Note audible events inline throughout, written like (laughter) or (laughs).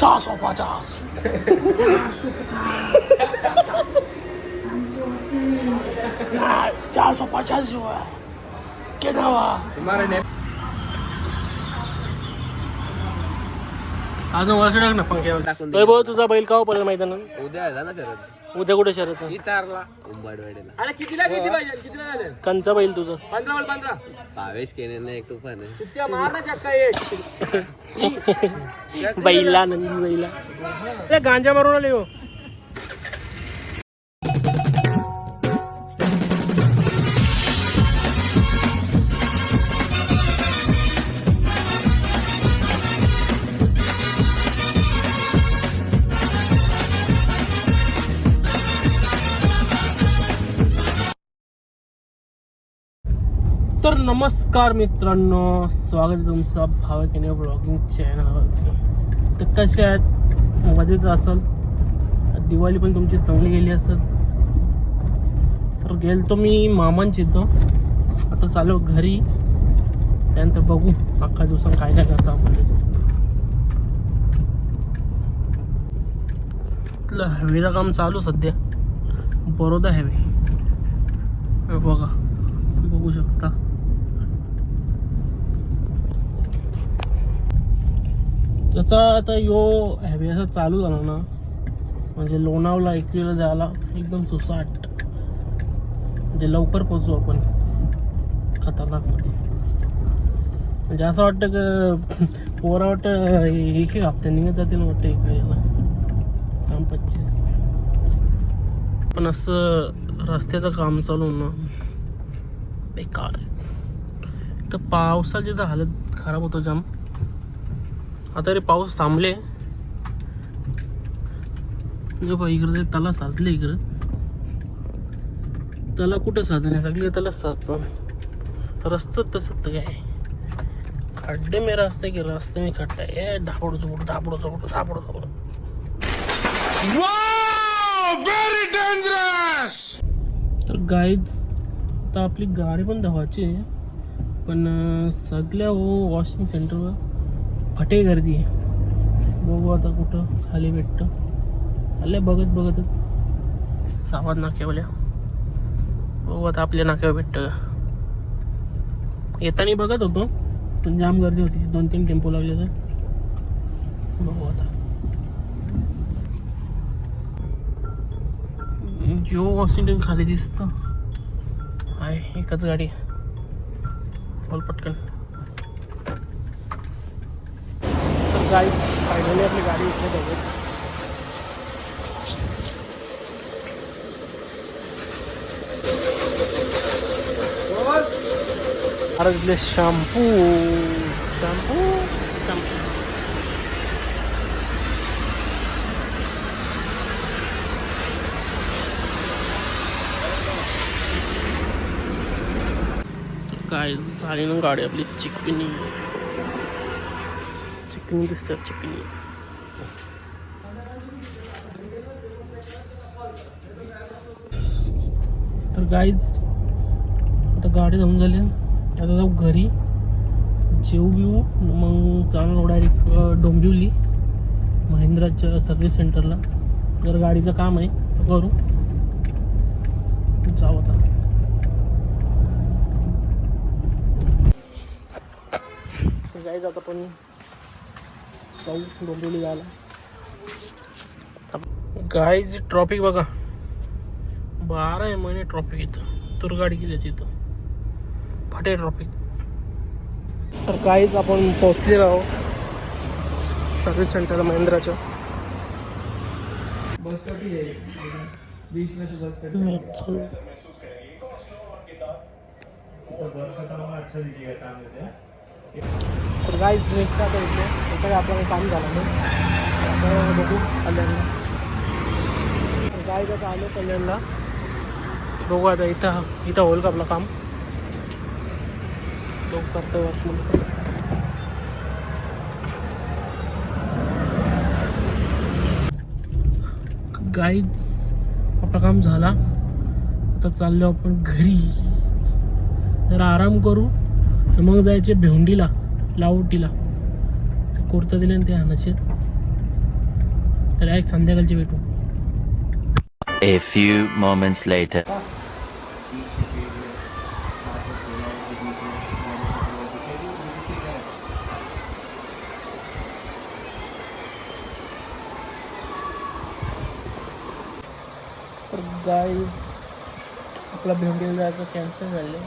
चार सौ पचास चार सौ पचास हुआ कितना हुआ अजून वर्ष टाक ना पंख्यावर टाकून भाऊ तुझा बैल का पडेल मैदानात? उद्या आहे ना उद्या कुठे शरत आहे? इतारला. उंबाडवाडीला. अरे कितीला किती पाहिजे? कितीला झाले? कंचा बैल तुझं. पंधरा बोल पंधरा. भावेश केने एक तुफान आहे. तुझ्या मार ना चक्का एक. बैला नंदी बैला. अरे गांजा मारून आले हो. तर नमस्कार मित्रांनो स्वागत आहे तुमचं भावकीने ब्लॉगिंग चॅनलवरती तर कसे आहेत? मजेत असाल? दिवाळी पण तुमची चांगली गेली असेल. तर गेलतो मी मामांची तो आता चालू घरी. त्यानंतर बघू अख्खा दिवसात काय काय करतो आपण. हवेचं काम चालू सध्या? बरोदा हवे बघा बघू शकता. त्याचा आता यो हॅवी असा चालू झाला ना म्हणजे लोणावला एकवीला जायला एकदम सुसाट. म्हणजे लवकर पोचू आपण. खतरनाकमध्ये म्हणजे असं वाटतं की पोरा वाटतं एक एक हप्ते निघत जातील वाटतं एकवीला काम पच्चीस. पण असं रस्त्याचं काम चालू ना बेकार. तर पावसाची तर हालत खराब होतो जाम. आता रे पाऊस थांबले. इकडे तला साचले इकडं. तला कुठं साधणे सगळे त्याला साधतं रस्ता तसं काय? खड्डे मे रास्ते की रास्ते में खड्डा. ए धापड चोपड धापड चोपड धापड चोपड. तर गाईज आता आपली गाडी पण धावायची आहे. पण सगळ्या हो वॉशिंग सेंटरवर फटे गर्दी आहे. बघू आता कुठं खाली भेटतं. चाललंय बघत बघतच सावध नाक्यावल्या. बघू आता आपल्या नाक्यावर भेटतं येताना बघत होतो पण जाम गर्दी होती. दोन तीन टेम्पो लागले तर बघू आता. जिओ वॉशिंग्टन खाली दिसतं. आहे एकच गाडी. बोल पटकन. गाडी फायनली आपली गाडी इथे बघू. अरे इथले शॅम्पू. शॅम्पू? शॅम्पू. काय झाली ना गाडी आपली? चिकनी. चिकनी दिसतात चिकनी तर गाईज आता गाडी जाऊन झाली. आता जाऊ घरी. जेऊ बिऊ मग जाणार डायरेक्ट डोंबिवली महिंद्राच्या सर्व्हिस सेंटरला जर गाडीचं काम आहे तर करू. जाऊ आता. तर गाईज आता पण जाऊ डोंबिवली जायला गाईज ट्रॉफिक बघा. बारा महिने ट्रॉफिक इथं. तर गाडी गेल्याची इथं फाटे ट्रॉफिक तर काहीच आपण पोहोचलेलो आहोत. सर्व्हिस सेंटर महिंद्राच्या. बीच में से बस कर अच्छा. बस का सामान अच्छा दिखेगा सामने से तर गाईज निघता आता इथे. काही आपलं काम झालं नाही. बघू कल्याणला. तर आता आलो कल्याणला. बघू आता इथं इथं होईल का आपलं काम? लोक करतो वॉचमन गाईज आपलं काम झाला. आता चाललो आपण घरी. जरा आराम करू. तर मग जायचे भेवंडीला लावटीला. कुर्ता दिले ते आणायचे. तर एक संध्याकाळची भेटू. A few moments later. तर गाईज आपला भेंडीला जायचं कॅन्सल झालं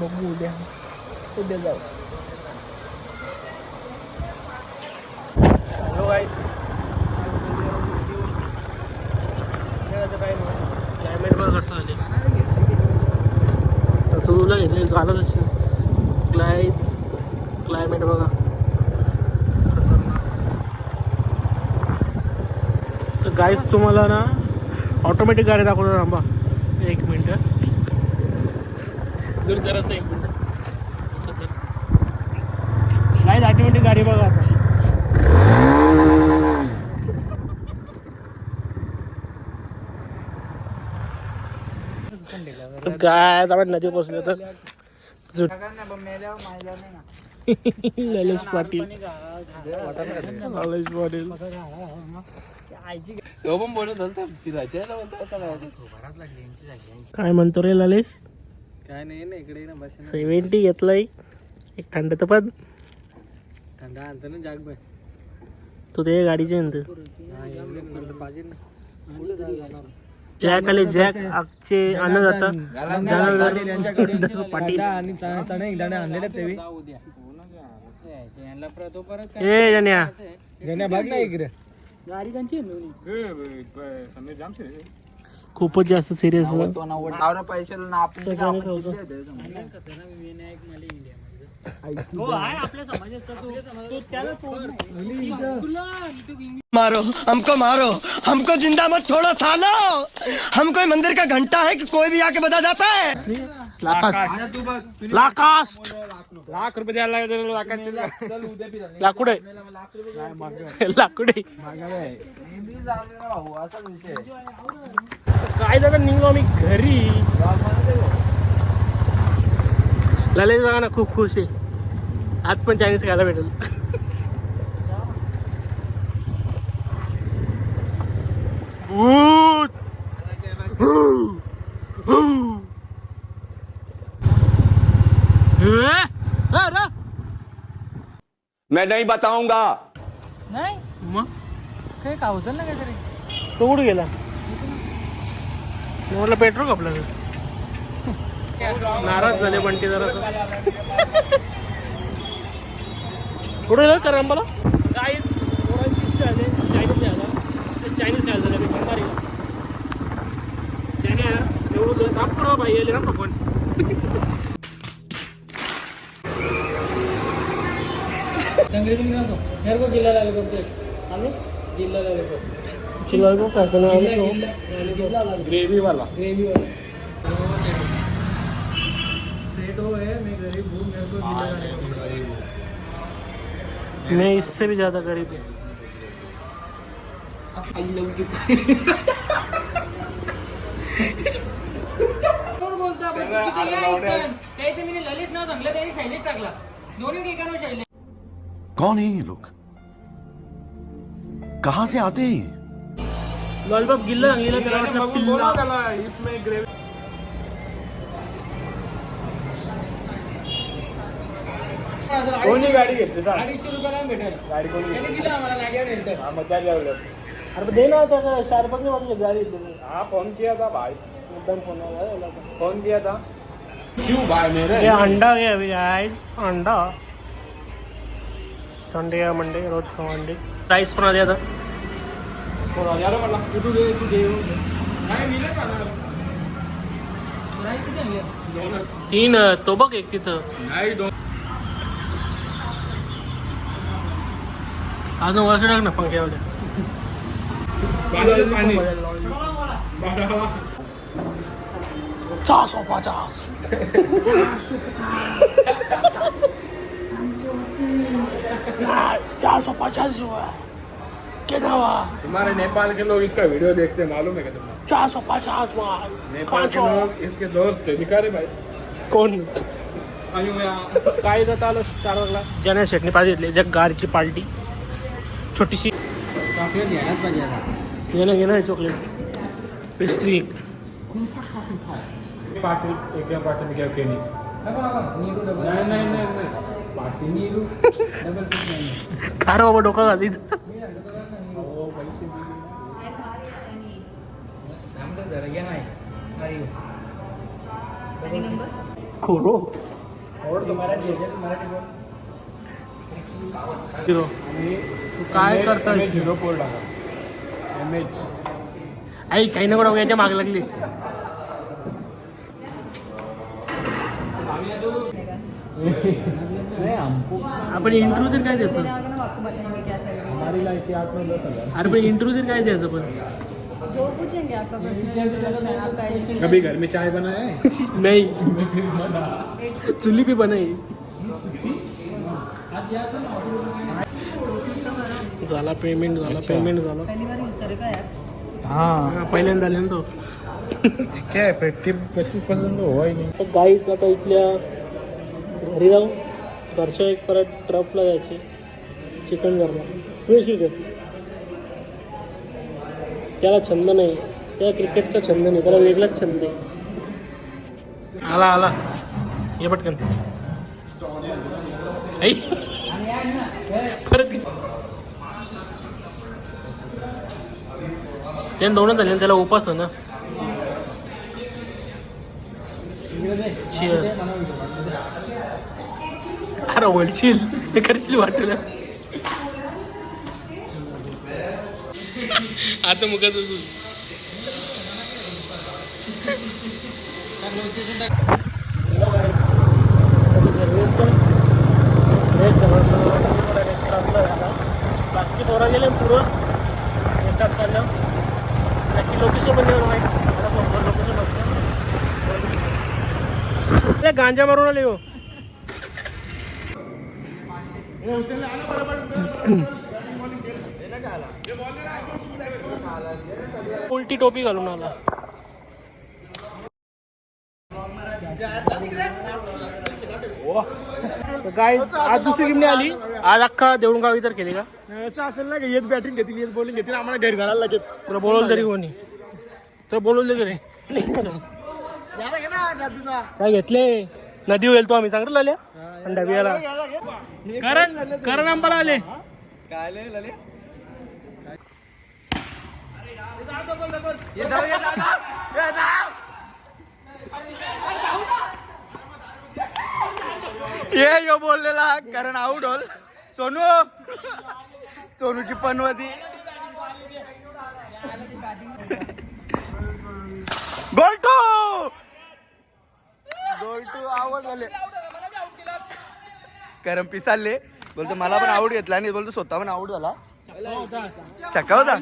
बघू उद्या उद्या जाऊ हॅलो गाईज क्लायमेट बघ कसं आले तर तुला घेतले झालं तसं क्लायज क्लायमेट बघा तर गाईज तुम्हाला ना ऑटोमॅटिक गाडी दाखवतो थांबा. एक मिनटं. दूर जरासं एक मिनटं. असं कर. गाईज ऑटोमॅटिक गाडी बघा आता. काय आपण नदी पोचलो तर? ललेश पाटील. ललेश पाटील. तो पण बोलत होता फिरायचे काय म्हणतो रे ललेश? काय नाही ना इकडे ना बस सेव्हन्टी घेतलाय. एक थंड पण थंडा आणतो ना जाग बाय तू ते गाडीचे म्हणतो पाहिजे ना. जॅक आले जॅक आगचे आणलं जातं. पाटील आणि चणे एकदा आणलेले ते ए जन्या गण्या बघ ना इकडे. खूपच जास्त सिरियस पैसे ना मारो हमको मारो। हमको जिंदा मत छोड़ो सालो। हम कोई मंदिर का घंटा है कि कोई भी आके बजा जाता है। लाकास लाकास लाख रुपये. द्यायला लागेल लाकूड. आहे लाकूड आहे. काय दादा निघलो आम्ही घरी. ललेश बघा ना खूप खुश आहे. आज पण चायनीज खायला भेटेल! हे? हे? मैं नहीं बताऊंगा। मग? काय कावसल ना काहीतरी. तो कुठे गेला. म्हटलं पेट्रोल आपलं नाराज झाले बंटी जरा. करंबाला काय पोरांची इच्छा झाली. चायनीज घ्यायला ते चायनीज खायला झालं. मी भंगारी त्याने एवढं करा भाई येले ना पण चिल्ला को काय करणार ग्रेव्ही वाला ग्रेवी वाला सेट हो है मैं गरीब हूँ मेरे को गीला मैं इससे भी ज्यादा गरीब हूँ। कोण बोलतो आपण चुकीचं या इथं. त्याचं मी ललित नाव सांगलं त्याने शैलेश टाकला दोन्ही ठिकाणी शैलेश। कौन है ये लोग? कहां से आते हैं ये? लॉलीपॉप गिल्ला सांगितलं त्याला वाटलं पिल्ला. त्याला इसमें ग्रेव्ही कोणी गाडी घेतली सांग. अडीचशे रुपयाला भेटेल गाडी कोणी त्याने दिलं आम्हाला नाग्यावर नेलं. हा मग त्या जेवलं अरे दे ना त्याचा शारपत नाही माझी गाडी एकदम हाँ फोन किया था भाई. फोन आला फोन किया था. क्यों भाई मेरे? ये अंडा है अभी गाइस अंडा. संडे या मंडे रोज का मंडे राईस पण आधी आता यार मला तू दे तू दे नाही, मी नाही खाणार. नाही, किती आणले? तीन अं, तो बघ एक तिथं नाही दोन अजून वर्ष टाक ना पंख्यावर पाणी चार सौ पचास चार सौ पचास हुआ कितना हुआ तुम्हारे नेपाल के लोग इसका वीडियो देखते हैं मालूम है क्या तुम्हें? चार सौ पचास नेपाल के लोग इसके दोस्त थे दिखा रहे भाई कोण काय जात आलं स्टार जण्या शेटने पाहिजे जग गाडीची पार्टी छोटीशी चॉकलेट घ्यायलाच पाहिजे आता घे ना घे ना चॉकलेट। पेस्ट्री। एक पाटील एक पाटील घ्या केली नाही? नाही नाही नाही पाटी नीरू डबल सीट नाही काय (laughs) रे बाबा डोका घाली जरा नाही खोरो. हिरो. तू काय करतोय? झिरो फोर टाका. एम एच आई काही नको टाकू, याच्या माग लागली. आपण इंटरव्ह्यू तर काय द्यायचं? अरे पण इंटरव्ह्यू तर काय द्यायचं पण? जो पूछेंगे आपका पर्सनल इंट्रोडक्शन आपका कभी घर में चाय बनाया है? (laughs) नाही। चुली पे बनाई। झाला पेमेंट झाला पेमेंट झाला पहली बार यूज करेगा ऐप हाँ। हा, पहिल्यांदा आले ना तो क्या है? फिफ्टी पच्चीस परसेंट तो हुआ ही नहीं। तर गाईच आता इथल्या घरी जाऊ घरच्या एक परत ट्रफला जायचे. चिकन घरला तू येशील का त्याला छंद नाही. त्याला क्रिकेटचा छंद नाही. त्याला वेगळाच छंद आहे. आला आला. ये पटकन. ऐ परत ते दोनच झाले त्याला उपास ना. अरे वळशील. हे करशील वाटेल. आता मग बाकी पोरा गेले पूर्ण एकाच चाललं नक्की लोकेशन पण येऊ माहिती लोकेशन बघतो गांजा मारून आले हो. उलटी टोपी घालून आला. काय आज दुसरी टीमने आली. आज अख्खा देऊळ गाव इतर केली का? असं असेल ना येत बॅटिंग घेतील येत बॉलिंग घेतील आम्हाला घरी घालायला लगेच. तुला बोलवलं तरी कोणी? तर बोलवलं तरी काय घेतले? नदी होईल तो आम्ही सांगितलं आल्या करण करण आंबाला आले. ये यो बोललेला कारण आऊट होल. सोनू. सोनूची पनवती. गोल टू गोल टू आवड झाले. कारण पिसालले. बोलतो मला पण आवड घेतला आणि बोलतो स्वतः पण आवड झाला. चक्का होता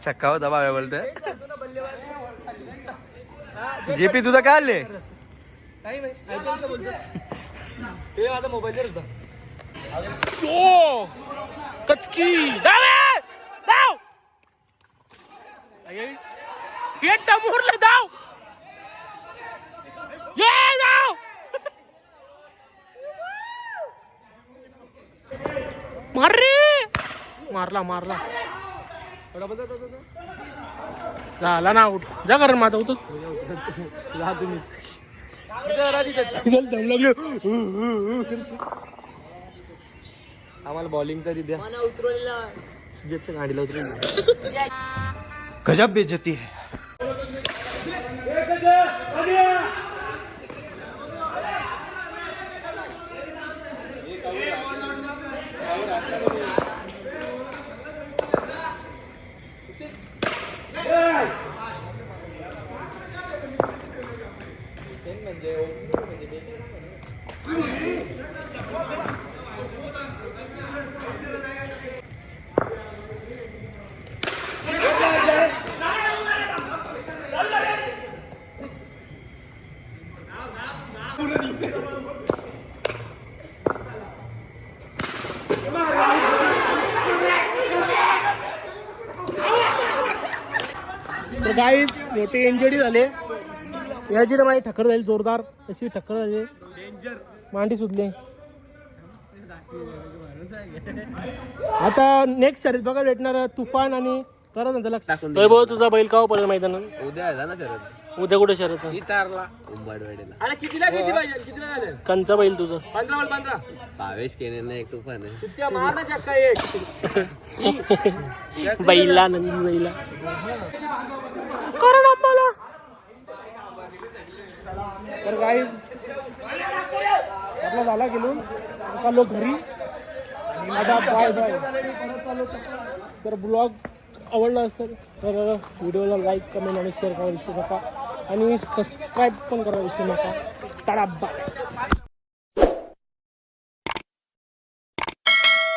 चक्का होता बाबा बोलतोय जेपी तुझं काय आले ओ कचकी टमूरले ये मार मारला मारला. झाला ना आऊट जा करण माझा उतर. दम लागले. आम्हाला बॉलिंग तरी द्या. गाडीला उतरून (laughs) गजब बेइज्जती है तर काही मोठे इंजरी झाले. याची तर माझी ठक्कर झाली जोरदार. अशी ठक्कर झाली. मांडी सुटली. आता नेक्स्ट शर्यत बघा भेटणार तुफान आणि करा त्यांचं लक्ष भाऊ तुझा बैल का पर्यंत मैदानात? उद्या आहे ना शरद उद्या कुठे शर्यत आहे? इतारला उंबाडवाडीला अरे कितीला किती पाहिजे कितीला झाले कंचा बैल तुझं. पंधरा बोल पंधरा. भावेश केने ना एक तुफान आहे. चक्का एक. (laughs) बैला नंदी बैला. कारण ना तर काही आपला झाला गेलो चाललो घरी. आता बाय बाय तर ब्लॉग आवडला असेल तर व्हिडिओला लाईक कमेंट आणि शेअर करा विसरू नका. आणि सबस्क्राईब पण करा विसरू नका. टाळा बाय.